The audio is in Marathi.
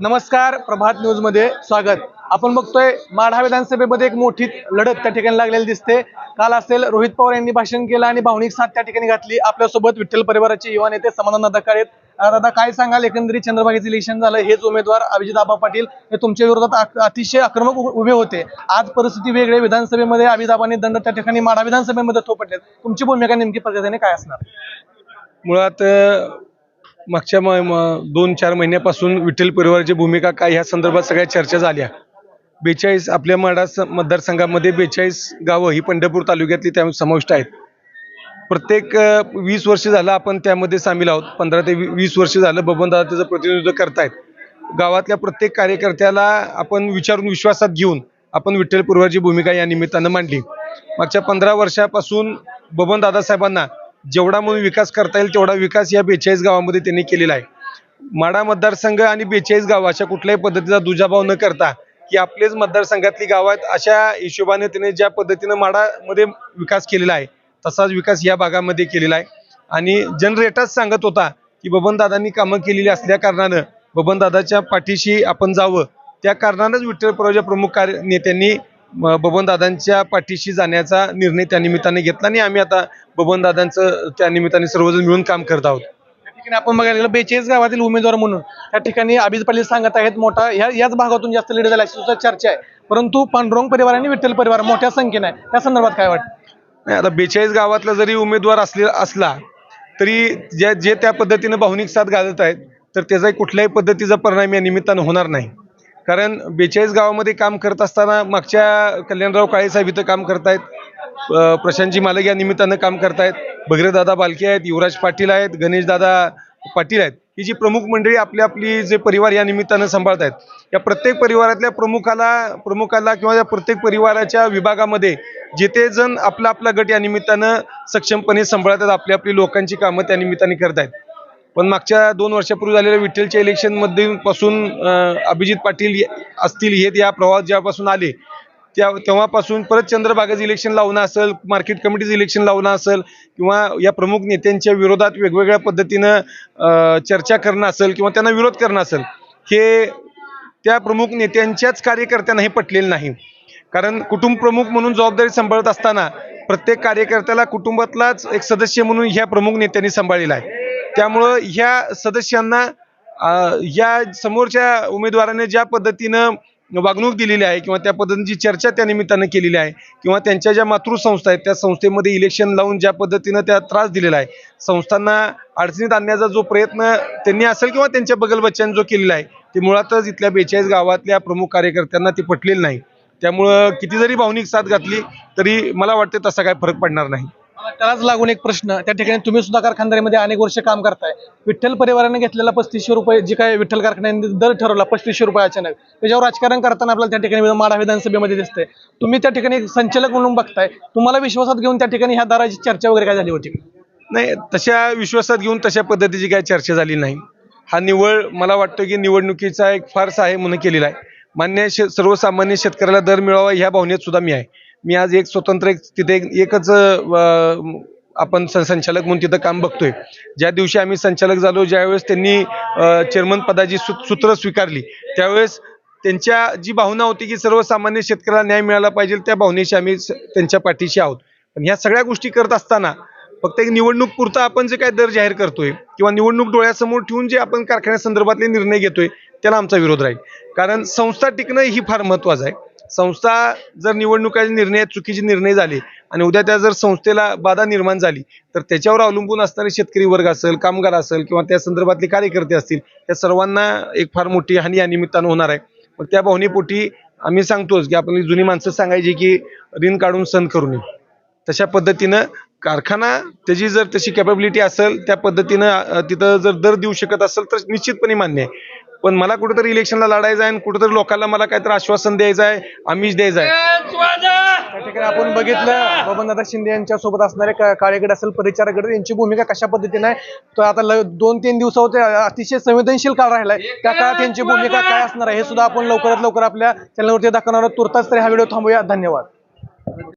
नमस्कार प्रभात न्यूजमध्ये स्वागत. आपण बघतोय माढा विधानसभेमध्ये एक मोठी लढत त्या ठिकाणी लागलेली दिसते. काल असेल रोहित पवार यांनी भाषण केलं आणि भावनिक साथ त्या ठिकाणी घातली. आपल्यासोबत विठ्ठल परिवाराचे युवा नेते समाधान दादा आहेत. दादा काय सांगाल? एकंदरीत चंद्रभागेचं इलेक्शन झालं हेच उमेदवार अभिजित आबा पाटील हे तुमच्या विरोधात अतिशय आक्रमक उभे होते. आज परिस्थिती वेगळी. विधानसभेमध्ये अभिजित दंड त्या ठिकाणी माढा विधानसभेमध्ये थोपटले तुमची भूमिका नेमकी पद्धतीने काय असणार? मुळात मागच्या म- म- दोन चार महिन्यापासून विठ्ठल परिवाराची भूमिका काय ह्या संदर्भात सगळ्या चर्चा झाल्या. बेचाळीस आपल्या माडा स- मतदारसंघामध्ये बेचाळीस गावं ही पंढरपूर तालुक्यातली त्या समाविष्ट आहेत. प्रत्येक अ, वीस वर्ष झालं आपण त्यामध्ये सामील आहोत. पंधरा ते वी- वीस वर्ष झालं बबनदादा त्याचं प्रतिनिधित्व करतायत. गावातल्या प्रत्येक कार्यकर्त्याला आपण विचारून विश्वासात घेऊन आपण विठ्ठल परिवाराची भूमिका या निमित्तानं मांडली. मागच्या पंधरा वर्षापासून बबन दादासाहेबांना जेवढा म्हणून विकास करता येईल तेवढा विकास या बेचाळीस गावामध्ये त्यांनी केलेला आहे. माडा मतदारसंघ आणि बेचाळीस गाव अशा कुठल्याही पद्धतीचा दुजाभाव न करता की आपलेच मतदारसंघातली गाव आहेत अशा हिशोबाने त्याने ज्या पद्धतीनं माडामध्ये विकास केलेला आहे तसाच विकास या भागामध्ये केलेला आहे. आणि जनरेटाच सांगत होता की बबनदादांनी कामं केलेली असल्या कारणानं बबनदादाच्या पाठीशी आपण जावं. त्या कारणानंच विठ्ठल परवाच्या प्रमुख कार्य नेत्यांनी बबनदादांच्या पाठीशी जाण्याचा निर्णय त्या निमित्ताने घेतला आणि आम्ही आता बबनदादांचं त्या निमित्ताने सर्वजण मिळून काम करत आहोत. त्या ठिकाणी आपण बघायला गेलं बेचाळीस गावातील उमेदवार म्हणून त्या ठिकाणी अभिजित पाटील सांगत आहेत मोठा ह्या याच भागातून जास्त लीड झाला अशी सुद्धा चर्चा आहे. परंतु पांडुरंग परिवार आणि विठ्ठल परिवार मोठ्या संख्येने आहे त्या संदर्भात काय वाटतं? नाही आता बेचाळीस गावातला जरी उमेदवार असले असला तरी जे जे त्या पद्धतीनं भावनिक साथ घालत आहेत तर त्याचा कुठल्याही पद्धतीचा परिणाम या निमित्तानं होणार नाही. कारण बेचाळीस गावामध्ये काम करत असताना मागच्या कल्याणराव काळेसाहेब इथं काम करतायत प्रशांतजी मालक या निमित्तानं काम करतायत भगीरदादा बालके आहेत युवराज पाटील आहेत गणेशदादा पाटील आहेत ही जी प्रमुख मंडळी आपली आपली जे परिवार या निमित्तानं सांभाळत आहेत या प्रत्येक परिवारातल्या प्रमुखाला प्रमुखाला किंवा या प्रत्येक परिवाराच्या विभागामध्ये जिथे जण आपला आपला गट या निमित्तानं सक्षमपणे सांभाळतात आपली आपली लोकांची कामं त्या निमित्ताने करत आहेत पण मागच्या दोन वर्षापूर्वी झालेल्या विठ्ठलच्या इलेक्शनमध्ये पासून अभिजित पाटील असतील हे या प्रवाहात ज्यापासून आले त्या तेव्हापासून परत चंद्रभागेचं इलेक्शन लावणं असेल मार्केट कमिटीचं इलेक्शन लावणं असेल किंवा या प्रमुख नेत्यांच्या विरोधात वेगवेगळ्या पद्धतीनं चर्चा करणं असेल किंवा त्यांना विरोध करणं असेल हे त्या प्रमुख नेत्यांच्याच कार्यकर्त्यांना हे पटलेलं नाही. कारण कुटुंब प्रमुख म्हणून जबाबदारी सांभाळत असताना प्रत्येक कार्यकर्त्याला कुटुंबातलाच एक सदस्य म्हणून ह्या प्रमुख नेत्यांनी सांभाळलेला आहे. त्यामुळं ह्या सदस्यांना या समोरच्या उमेदवाराने ज्या पद्धतीनं वागणूक दिलेली आहे किंवा त्या पद्धतीची चर्चा त्या निमित्तानं केलेली आहे किंवा त्यांच्या ज्या मातृसंस्था आहेत त्या संस्थेमध्ये इलेक्शन लावून ज्या पद्धतीनं त्या त्रास दिलेला आहे संस्थांना अडचणीत आणण्याचा जो प्रयत्न त्यांनी असेल किंवा त्यांच्या बगलबच्च्यांनी जो केलेला आहे ते मुळातच इथल्या बेचाळीस गावातल्या प्रमुख कार्यकर्त्यांना ते पटलेलं नाही. त्यामुळं किती जरी भावनिक साथ घातली तरी मला वाटते तसा काय फरक पडणार नाही. त्यालाच लागून एक प्रश्न त्या ठिकाणी तुम्ही सुद्धा कारखानदारीमध्ये अनेक वर्ष काम करताय. विठ्ठल परिवाराने घेतलेला पस्तीसशे रुपये जे काय विठ्ठल कारखान्याने दर ठरवला पस्तीसशे रुपये अचानक. त्याच्यावर राजकारण करताना आपल्याला त्या ठिकाणी माढा विधानसभेमध्ये दिसतंय. तुम्ही त्या ठिकाणी एक संचालक म्हणून बघताय. तुम्हाला विश्वासात घेऊन त्या ठिकाणी ह्या दराची चर्चा वगैरे काय झाली होती? नाही तशा विश्वासात घेऊन तशा पद्धतीची काय चर्चा झाली नाही. हा निवळ मला वाटतं की निवडणुकीचा एक फारसा आहे म्हणून केलेला आहे. मान्य सर्वसामान्य शेतकऱ्याला दर मिळावा ह्या भावनेत सुद्धा मी आहे. मी आज एक स्वतंत्र एक तिथे एकच आपण सं- संचालक म्हणून तिथं काम बघतोय. ज्या दिवशी आम्ही संचालक झालो ज्यावेळेस त्यांनी चेअरमन पदाची सू- सूत्र स्वीकारली त्यावेळेस त्यांच्या जी भावना होती की सर्वसामान्य शेतकऱ्याला न्याय मिळाला पाहिजे त्या भावनेशी आम्ही स- त्यांच्या पाठीशी आहोत. पण ह्या सगळ्या गोष्टी करत असताना फक्त एक निवडणूक पुरता आपण जे काय दर जाहीर करतोय किंवा निवडणूक डोळ्यासमोर ठेवून जे आपण कारखान्यासंदर्भातले निर्णय घेतोय त्याला आमचा विरोध राहील. कारण संस्था टिकणं ही फार महत्वाचं आहे. संस्था जर निवडणुकाचे निर्णय चुकीचे निर्णय झाले आणि उद्या त्या जर संस्थेला बाधा निर्माण झाली तर त्याच्यावर अवलंबून असणारे शेतकरी वर्ग असेल कामगार असेल किंवा त्या संदर्भातले कार्यकर्ते असतील त्या सर्वांना एक फार मोठी हानी या निमित्तानं होणार आहे. मग त्या भावनेपोटी आम्ही सांगतोच की आपली जुनी माणसं सांगायची की ऋण काढून सण करू नये. तशा पद्धतीनं कारखाना त्याची जर तशी कॅपेबिलिटी असेल त्या पद्धतीनं तिथं जर दर देऊ शकत असेल तर निश्चितपणे मान्य आहे. पण मला कुठेतरी इलेक्शनला लढायचं आहे आणि कुठेतरी लोकांना मला काहीतरी आश्वासन द्यायचं आहे आमिष द्यायचं आहे त्या ठिकाणी आपण बघितलं बबनदादा शिंदे यांच्या सोबत असणारे का- कार्यगट असेल परिचारक गट यांची भूमिका कशा पद्धतीने आहे? तर आता ल- दोन तीन दिवसावर अतिशय संवेदनशील काळ राहिलाय. त्या काळात यांची भूमिका काय असणार आहे? हे सुद्धा आपण लवकरात लवकर आपल्या चॅनलवरती दाखवणार आहोत. तुर्तास तरी हा व्हिडिओ थांबूया. धन्यवाद.